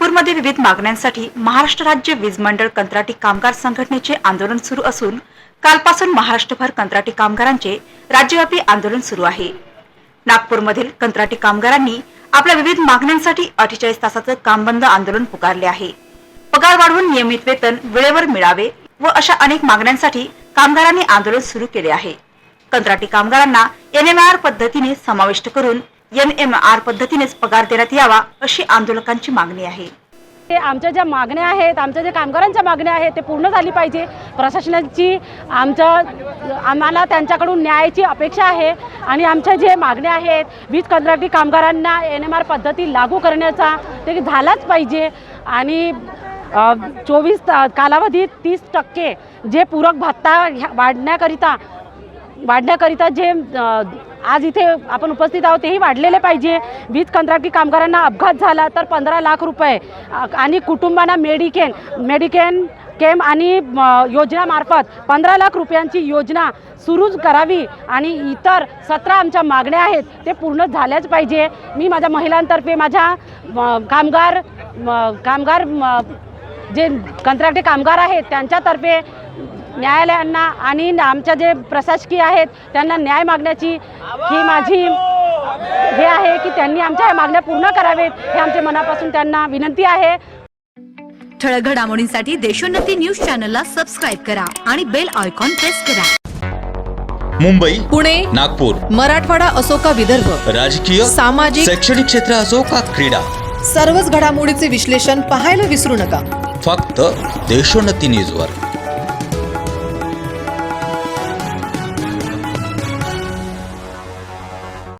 नागपूरमध्ये विविध मागण्यांसाठी महाराष्ट्र राज्य वीज मंडळ कंत्राटी कामगार संघटनेचे आंदोलन सुरू असून कालपासून महाराष्ट्रभर कंत्राटी कामगारांचे राज्यव्यापी आंदोलन सुरू आहे. नागपूरमधील कंत्राटी कामगारांनी आपल्या विविध मागण्यांसाठी अठ्ठेचाळीस तासाचं कामबंद आंदोलन पुकारले आहे. पगार वाढवून नियमित वेतन वेळेवर मिळावे व अशा अनेक मागण्यांसाठी कामगारांनी आंदोलन सुरू केले आहे. कंत्राटी कामगारांना एनएमआर पद्धतीने समाविष्ट करून यन एम आर पद्धतीनेच पगार देण्यात यावा अशी आंदोलकांची मागणी आहे. ते आमच्या ज्या मागण्या आहेत आमच्या ज्या कामगारांच्या मागण्या आहेत ते पूर्ण झाली पाहिजे. प्रशासनाची आमच्या आम्हाला त्यांच्याकडून न्यायाची अपेक्षा आहे आणि आमच्या जे मागण्या आहेत वीज कंत्राटी कामगारांना एन एम आर पद्धती लागू करण्याचा ते झालाच पाहिजे. आणि चोवीस कालावधीत तीस टक्के जे पूरक भत्ता ह्या- वाढण्याकरिता वाढण्याकरिता जे आज इथे आपण उपस्थित आहोत तेही वाढलेले पाहिजे. वीज कंत्राटी कामगारांना अपघात झाला तर पंधरा लाख रुपये आणि कुटुंबांना मेडिकेन मेडिकेन केम आणि योजनामार्फत पंधरा लाख रुपयांची योजना सुरूच करावी आणि इतर सतरा आमच्या मागण्या आहेत ते पूर्ण झाल्याच पाहिजे. मी माझ्या महिलांतर्फे माझ्या कामगार कामगार म, जे कंत्राटी कामगार आहेत त्यांच्यातर्फे न्यायालयांना आणि आमच्या जे प्रशासकीय आहेत त्यांना न्याय मागण्याची ही माझी हे आहे की त्यांनी आमच्या ह्या मागण्या पूर्ण करावेत हे आमच्या मनापासून त्यांना विनंती आहे. ठळक घडामोडींसाठी देशोन्नती न्यूज चॅनलला सबस्क्राईब करा आणि बेल आयकॉन प्रेस करा. मुंबई पुणे नागपूर मराठवाडा असो का विदर्भ राजकीय सामाजिक शैक्षणिक क्षेत्र असो का क्रीडा सर्वच घडामोडीचे विश्लेषण पाहायला विसरू नका. फक्त देशोन्नती न्यूजवर.